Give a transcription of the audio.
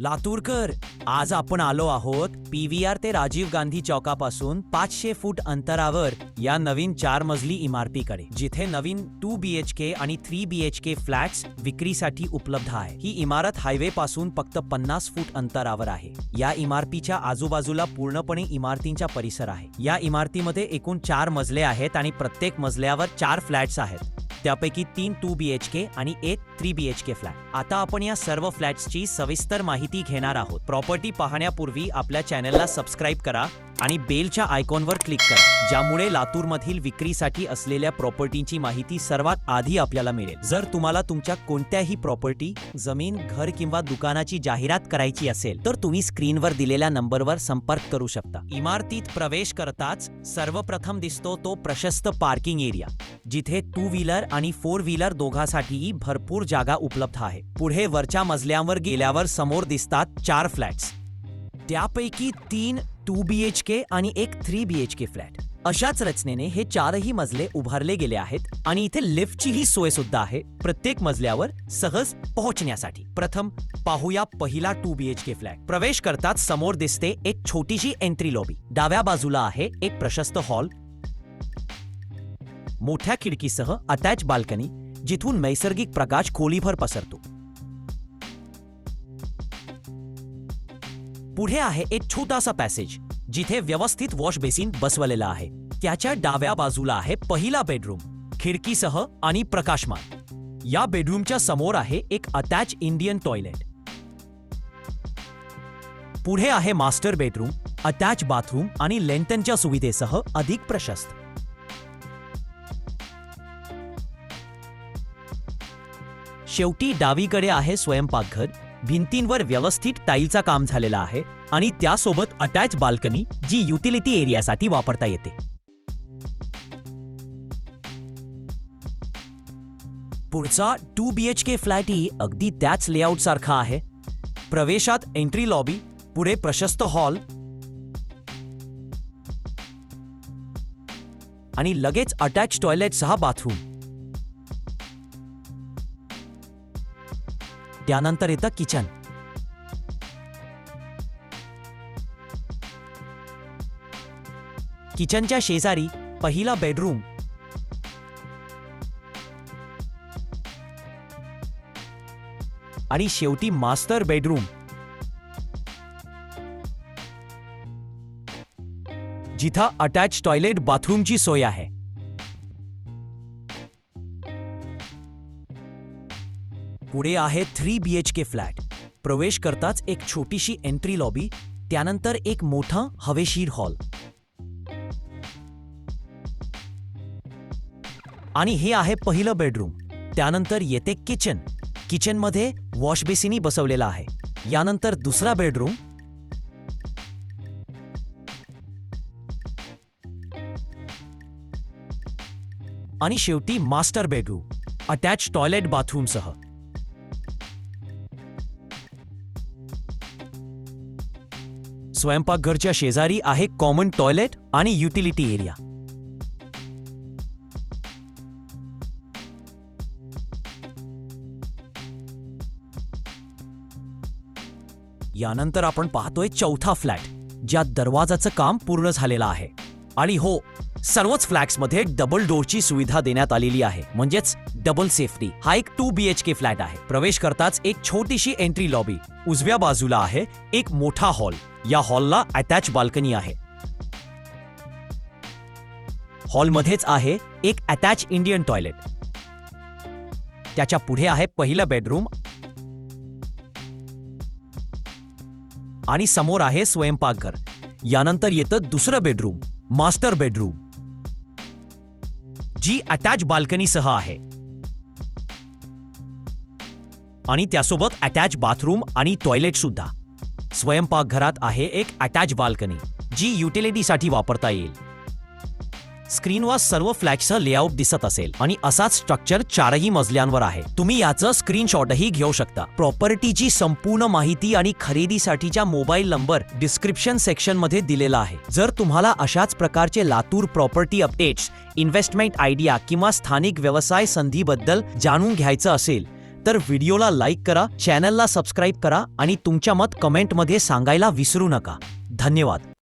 लातूरकर आज आपण आलो आहोत पी व्ही आर ते राजीव गांधी चौकापासून पाचशे फूट अंतरावर या नवीन चार मजली इमारतीकडे जिथे नवीन टू बी एच के आणि three B H K flats विक्रीसाठी उपलब्ध आहे. ही इमारत हायवे पासून फक्त पन्नास फूट अंतरावर आहे. या इमारतीच्या आजूबाजूला पूर्णपणे इमारतींचा परिसर आहे. या इमारतीमध्ये एकूण चार मजले आहेत आणि प्रत्येक मजल्यावर चार फ्लॅट्स आहेत. त्यापैकी तीन टू बी एच के आणि एक three B H K flat. आता आपण या सर्व फ्लॅट्सची सविस्तर माहिती घेणार आहोत. प्रॉपर्टी पाहण्यापूर्वी आपल्या चॅनलला सबस्क्राईब करा. आणि बेलच्या आयकॉनवर क्लिक करा ज्यामुळे लातूरमधील विक्रीसाठी असलेल्या प्रॉपर्टीची माहिती सर्वात आधी आपल्याला मिळेल. जर तुम्हाला तुमच्या कोणत्याही प्रॉपर्टी जमीन घर किंवा दुकानाची जाहिरात करायची असेल तर तुम्ही स्क्रीनवर दिलेल्या नंबरवर संपर्क करू शकता. इमारतीत प्रवेश करताच सर्वप्रथम दिसतो तो प्रशस्त पार्किंग एरिया जिथे टू व्हीलर आणि फोर व्हीलर दोघांसाठीही भरपूर जागा उपलब्ध आहे. पुढे वरच्या मजल्यावर गेल्यावर समोर दिसतात चार फ्लॅट्स. त्यापैकी तीन टू बी एच के आणि एक three B H K flat. अशाच रचनेने हे चारही मजले उभारले गेले आहेत आणि इथे लिफ्टचीही सोय सुद्धा आहे प्रत्येक मजल्यावर सहज पोहोचण्यासाठी. प्रथम पाहूया पहिला two B H K flat. प्रवेश करताच समोर दिसते एक छोटीशी एंट्री लॉबी. डाव्या बाजूला आहे एक प्रशस्त हॉल. मोठ्या खिडकीसह अटॅच बाल्कनी जिथून नैसर्गिक प्रकाश खोलीभर पसरतो. पुढे आहे एक छोटासा पॅसेज जिथे व्यवस्थित वॉश बेसिन बसवलेला आहे. त्याच्या डाव्या बाजूला आहे पहिला बेडरूम खिडकीसह आणि प्रकाशमान. या बेडरूमच्या समोर आहे एक अटॅच इंडियन टॉयलेट. पुढे आहे मास्टर बेडरूम अटॅच बाथरूम आणि लेंटनच्या सुविधेसह अधिक प्रशस्त. शेवटी डावीकडे आहे स्वयंपाकघर भिंतींवर व्यवस्थित टाईलचा काम झालेला आहे आणि त्यासोबत अटॅच बाल्कनी जी युटिलिटी एरियासाठी वापरता येते. पुढचा टू बी एच के फ्लॅटही अगदी त्याच लेआउट सारखा आहे. प्रवेशात एंट्री लॉबी पुढे प्रशस्त हॉल आणि लगेच अटॅच टॉयलेट सहा बाथरूम त्यानंतर येतं किचन. किचनच्या शेजारी पहिला बेडरूम. आणि शेवटी मास्टर बेडरूम. जिथं अटॅच टॉयलेट बाथरूमची सोय आहे. पुढे आहे three B H K flat. प्रवेश करताच एक छोटीशी एंट्री लॉबी त्यानंतर एक मोठा हवेशीर हॉल. आणि हे आहे पहिलं बेडरूम. त्यानंतर येते किचन. किचनमध्ये वॉशबेसिनी बसवलेला आहे. यानंतर दुसरा बेडरूम. आणि शेवटी मास्टर बेडरूम. अटॅच टॉयलेट बाथरूमसह. स्वयंपाकघरच्या शेजारी आहे कॉमन टॉयलेट आणि युटिलिटी एरिया यानंतर आपण पाहतोय चौथा फ्लॅट ज्यात दरवाजाचं काम पूर्ण झालेलं आहे. आणि हो सर्वच फ्लॅट्समध्ये डबल डोअरची सुविधा देण्यात आलेली आहे. म्हणजेच डबल सेफ्टी हा एक two B H K flat आहे. प्रवेश करताच एक छोटीशी एंट्री लॉबी उजव्या बाजूला आहे एक मोठा हॉल या हॉलला अटॅच बाल्कनी आहे. हॉलमध्येच आहे एक अटॅच इंडियन टॉयलेट त्याच्या पुढे आहे पहिलं बेडरूम आणि समोर आहे स्वयंपाकघर. यानंतर येतं दुसरं बेडरूम मास्टर बेडरूम जी अटॅच बाल्कनीसह आहे. आणि त्यासोबत अटॅच बाथरूम आणि टॉयलेट सुद्धा. स्वयंपाकघरात आहे एक अटॅच बाल्कनी जी युटिलिटीसाठी वापरता येईल. स्क्रीनवर सर्व फ्लॅटचं लेआउट दिसत असेल आणि असाच स्ट्रक्चर चारही मजल्यांवर आहे. तुम्ही याचं स्क्रीनशॉटही घेऊ शकता. प्रॉपर्टीची संपूर्ण माहिती आणि खरेदीसाठीच्या मोबाईल नंबर डिस्क्रिप्शन सेक्शनमध्ये दिलेला आहे. जर तुम्हाला अशाच प्रकारचे Latur property updates investment idea किंवा स्थानिक व्यवसाय संधीबद्दल जाणून घ्यायचं असेल तर व्हिडिओला लाईक करा चॅनलला सबस्क्राईब करा आणि तुमच्या मत कमेंटमध्ये सांगायला विसरू नका. धन्यवाद.